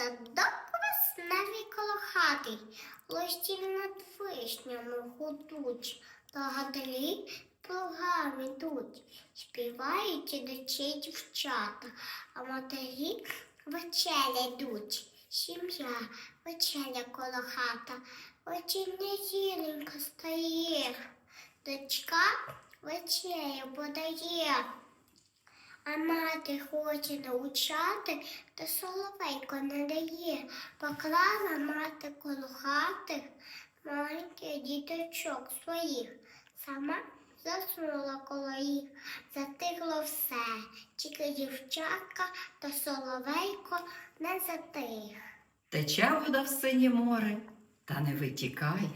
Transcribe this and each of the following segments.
Садок весневий коло хати, лості над вишнями гудуть, благодарі плугами йдуть, співають ідучі дівчата, а матері вечеря йдуть. Сім'я, вечеря коло хата, очень зіленько стає, дочка вечерю подає. А мати хоче навчати, та соловейко не дає. Поклала мати коло хати маленьких діточок своїх. Сама заснула коло їх, затихло все, тільки дівчатка та соловейко не затих. Тече вода в синє море, та не витікає.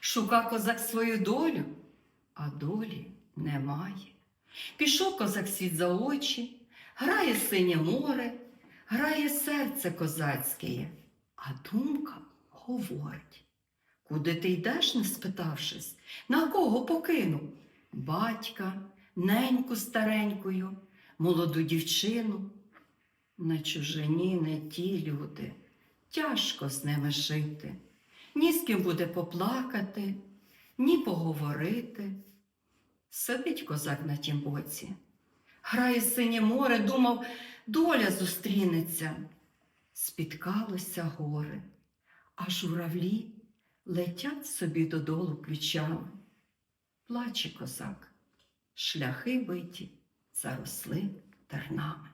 Шука козак свою долю, а долі немає. Пішов козак світ за очі, грає синє море, грає серце козацьке, а думка говорить. Куди ти йдеш, не спитавшись, на кого покинув? Батька, неньку старенькою, молоду дівчину. На чужині не ті люди, тяжко з ними жити, ні з ким буде поплакати, ні поговорити. Сидить козак на тім боці, грає синє море, думав, доля зустрінеться. Спіткалося горе, а журавлі летять собі додолу ключами. Плаче козак, шляхи биті, заросли тернами.